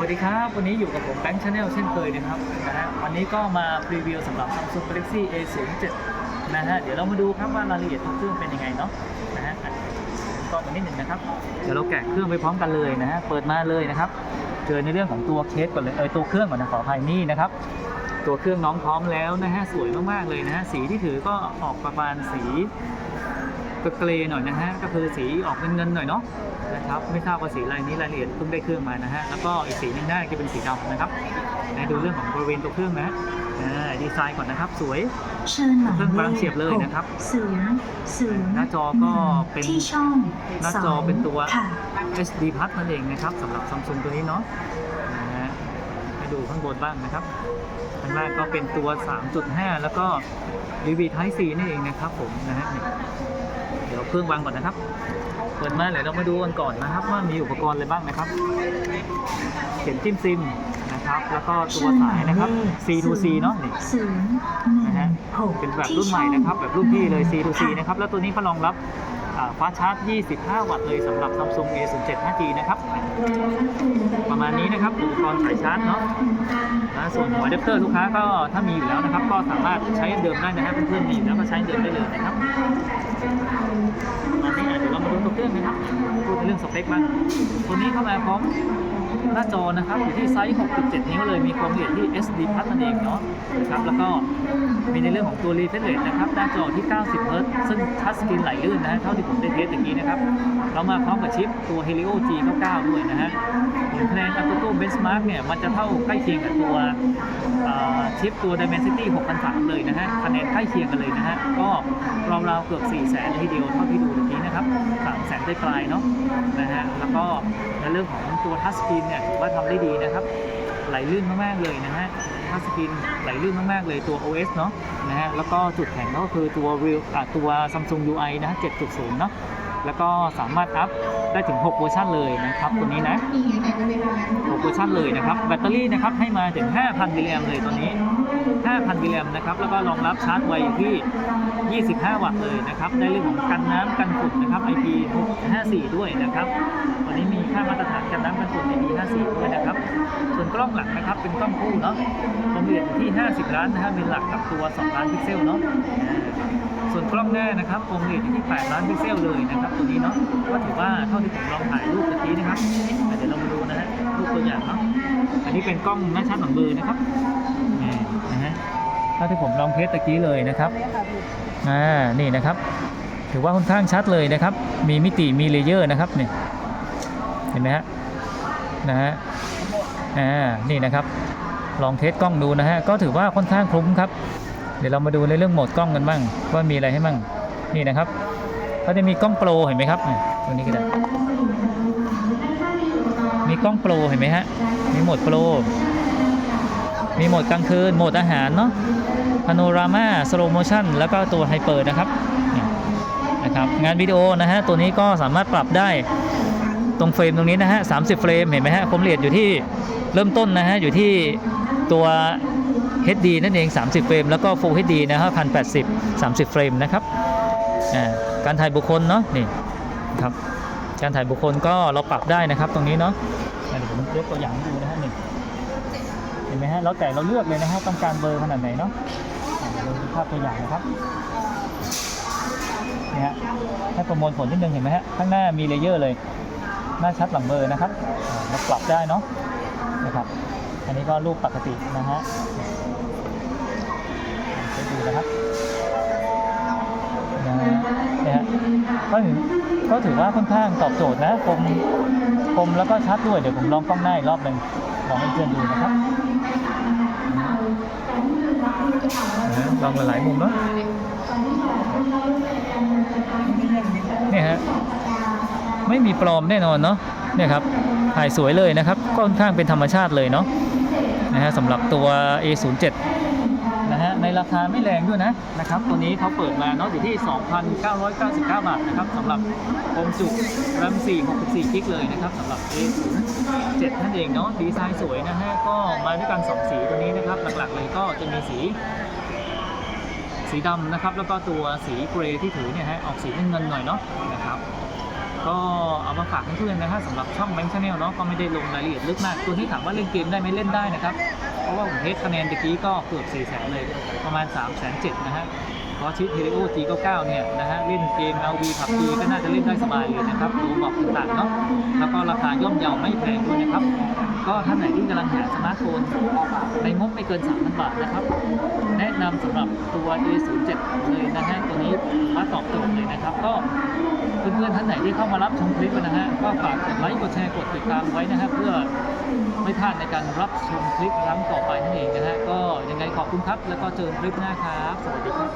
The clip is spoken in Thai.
วัสดีครับ วันนี้อยู่กับผมแบงค์ชาแนลเช่นเคยนะครับนะฮะวันนี้ก็มาพรีวิวสำหรับ Samsung Galaxy A07 นะฮะเดี๋ยวเรามาดูครับว่ารายละเอียดของเครื่องเป็นยังไงเนาะนะฮะอะก็มานิดหนึ่งนะครับเดี๋ยวเราแกะเครื่องไปพร้อมกันเลยนะฮะเปิดมาเลยนะครับเจอในเรื่องของตัวเคสก่อนเลยเออตัวเครื่องก่อนนะขออภัยนี่นะครับตัวเครื่องน้องพร้อมแล้วนะฮะสวยมากๆเลยนะฮะสีที่ถือก็ออกประมาณสี เกรย์หน่อยนะฮะก็คือสีออกเงินๆหน่อยเนาะนะครับไม่ทราบว่าสีอะไรนี้รายละเอียดเพิ่งได้เครื่องมานะฮะแล้วก็อีกสีหนึงได้จะเป็นสีดำนะครับนะดูเรื่องของบริเวณตัวเครื่องนะอ่าดีไซน์ก่อนนะครับสวย เชิญหมายเครื่องเลบางขเฉียบเลยนะครับศูนย์ศูนย์หน้าจอก็เป็นที่ช่องหน้าจอเป็นตัว ค่ะ HD Plus นั่นเองนะครับสำหรับซัมซุงตัวนี้เนาะนะฮะให้ ดูข้างบนบ้างนะครับข้างล่างก็เป็นตัว 3.5 แล้วก็ UV Type C นี่เองนะครับผมนะฮะนี่เดี๋ยวเครื่องวางก่อนนะครับ เปิดมาเดี๋ยวเรามาดูกันก่อนนะครับ ว่ามีอุปกรณ์อะไรบ้างนะครับ เข็มจิ้มซิมนะครับ แล้วก็ตัวสายนะครับ C to C เนาะนี่ศูนย์หนึ่นะฮะงหกเป็นแบบรุ่นใหม่นะครับ แบบรุ่นพี่เลย C to C นะครับ แล้วตัวนี้เขารองรับอ่า ฟ้าชาร์จ 25 วัตต์เลยสำหรับ Samsung A07 5G นะครับ ประมาณนี้นะครับอุปกรณ์สายชาร์จเนาะนะส่วนหัวอะแดปเตอร์ลูกค้าก็ถ้ามีอยู่แล้วนะครับ ก็สามารถใช้เดิมได้นะครับเพื่อนๆมีอยู่แล้วก็ใช้เดิมได้เลยนะครับตอนนี้เดี๋ยวเรามาดูตัวเครื่องนะครับพูดเรื่องสเปคบ้างตัวนี้เข้ามาพร้อม หน้าจอนะครับอยู่ที่ไซส์ 6.7 นิ้วเลยมีความละเอียดที่ SD Plus นั่นเองเนาะนะครับแล้วก็มีในเรื่องของตัว refresh rate นะครับหน้าจอที่ 90 Hz ซึ่งทัชสกรีนไหลลื่นนะฮะเท่าที่ผมได้เทสตะกี้นะครับ เรามาพร้อมกับชิปตัว Helio G99 ด้วยนะฮะผลคะแนน Antutu Benchmark เนี่ยมันจะเท่าใกล้เคียงกับตัวชิปตัว Dimensity 6003 เลยนะฮะคะแนนใกล้เคียงกันเลยนะฮะก็ราวๆเกือบ 4 0 0 0 0 0เลยทีเดียวเท่าที่ดูตะกี้นะครับ3 0 0 0 0 0ได้ปลายเนาะนะฮะแล้วก็ในเรื่องของตัวทัชสกรีนเนี่ยถือว่าทำได้ดีนะครับ ไหลลื่นมากๆเลยนะฮะทัชสกรีนไหลลื่นมากๆเลยตัว OS เนาะนะฮะแล้วก็จุดแข็งก็คือตัว Real อะตัว Samsung UI นะ7.0 เนาะแล้วก็สามารถอัพได้ถึง 6 เวอร์ชันเลยนะครับตัวนี้นะ 6 เวอร์ชันเลยนะครับ แบตเตอรี่นะครับให้มาถึง 5,000 มิลลิแอมเลยตัวนี้ 5,000 มิลลิแอมนะครับ แล้วก็รองรับชาร์จไวอยู่ที่ 25 วัตต์เลยนะครับ ในเรื่องของกันน้ำกันฝุ่นนะครับ IP654 ด้วยนะครับตัวนี้มี 54ด้วยนะครับ ส่วนกล้องหลักนะครับเป็นกล้องคู่เนาะความละเอียดอยู่ที่ 50 ล้านนะฮะเป็นหลักกับตัว 2 ล้านพิกเซลเนาะส่วนกล้องหน้านะครับความละเอียดอยู่ที่ 8 ล้านพิกเซลเลยนะครับตัวนี้เนาะก็ถือว่าเท่าที่ผมลองถ่ายรูปเมื่อกี้นะครับเดี๋ยวเรามาดูนะฮะรูปตัวอย่างเนาะอันนี้เป็นกล้องหน้าชัดหลังเบอร์นะครับนี่นะฮะเท่าที่ผมลองเทสตะกี้เลยนะครับอ่านี่นะครับ ถือว่าค่อนข้างชัดเลยนะครับ มีมิติมีเลเยอร์นะครับเนี่ยเห็นไหมฮะ นะฮะอ่านี่นะครับ ลองเทสกล้องดูนะฮะก็ถือว่าค่อนข้างคลุ้มครับ เดี๋ยวเรามาดูในเรื่องโหมดกล้องกันบ้างว่ามีอะไรให้บ้างนี่นะครับเขาจะมีกล้องโปรเห็นไหมครับตรงนี้ก็ได้มีกล้องโปรเห็นไหมฮะมีโหมดโปรมีโหมดกลางคืนโหมดอาหารเนาะพาโนรามาสโลโมชันแล้วก็ตัวไฮเปอร์นะครับนะครับ งานวิดีโอนะฮะตัวนี้ก็สามารถปรับได้ ตรงเฟรมตรงนี้นะฮะ30เฟรมเห็นไหมฮะความละเอียดอยู่ที่เริ่มต้นนะฮะอยู่ที่ตัว HD นั่นเอง 30 เฟรม แล้วก็ Full HD นะฮะ1080 30 เฟรมนะครับการถ่ายบุคคลเนาะนี่ครับการถ่ายบุคคลก็เราปรับได้นะครับตรงนี้เนาะอะเดี๋ยวผมยกตัวอย่างให้ดูนะฮะนี่เห็นไหมฮะแล้วแต่เราเลือกเลยนะฮะต้องการเบอร์ขนาดไหนเนาะอะเดี๋ยวเราดูภาพตัวอย่างนะครับนี่ฮะให้ประมวลผลนิดนึงเห็นไหมฮะข้างหน้ามีเลเยอร์เลย หน้าชัดหลังเบอร์นะครับอ่าปรับได้เนาะนะครับ อันนี้ก็รูปปกตินะฮะไปดูนะครับนะฮะก็ถือก็ถือว่าค่อนข้างตอบโจทย์นะคมคมแล้วก็ชัดด้วยเดี๋ยวผมลองกล้องหน้าอีกรอบหนึ่งลองให้เพื่อนดูนะครับลองหลายมุมเนาะ ไม่มีปลอมแน่นอนเนาะเนี่ยครับถ่ายสวยเลยนะครับก็ค่อนข้างเป็นธรรมชาติเลยเนาะนะฮะสำหรับตัว A07 นะฮะในราคาไม่แรงด้วยนะนะครับตัวนี้เขาเปิดมาเนาะอยู่ที่ 2,999 บาทนะครับสำหรับคมจุ RAM 4 64กิกเลยนะครับสำหรับ A07 นั่นเองเนาะดีไซน์สวยนะฮะก็มาด้วยกัน 2 สีตัวนี้นะครับหลักๆเลยก็จะมีสี สีดำนะครับแล้วก็ตัวสีเกรย์ที่ถือเนี่ยฮะออกสีเงินๆหน่อยเนาะนะครับก็ มาฝากเพื่อนๆนะฮะสำหรับช่องแบงค์ชาแนลเนาะก็ไม่ได้ลงรายละเอียดลึกมาก ตัวนี้ถามว่าเล่นเกมได้ไหมเล่นได้นะครับ เพราะว่าผมเทสคะแนนตะกี้ก็เกือบ4แสนเลย ประมาณ3 0 0 0 0นะฮะพราะชิปเฮลิโอ G99 เนี่ยนะฮะเล่นเกม LV ผับ G ก็น่าจะเล่นได้สบายเลยนะครับดูบอกต่างๆเนาะแล้วก็ราคาย่อมเยาไม่แพงด้วยนะครับ ก็ท่านไหนที่กำลังหาสมาร์ทโฟนในงบไม่เกิน 3,000 บาทนะครับ แนะนำสำหรับตัว A07 เลยนะฮะตัวนี้มาตอบโจทย์เลยนะครับ ก็ เพื่อนๆท่านไหนที่เข้ามารับชมคลิปนะฮะก็ฝากกดไลค์กดแชร์กดติดตามไว้นะฮะเพื่อไม่พลาดในการรับชมคลิปครั้งต่อไปนั่นเองนะฮะก็ยังไงขอบคุณครับแล้วก็เจอคลิปหน้าครับสวัสดีครับ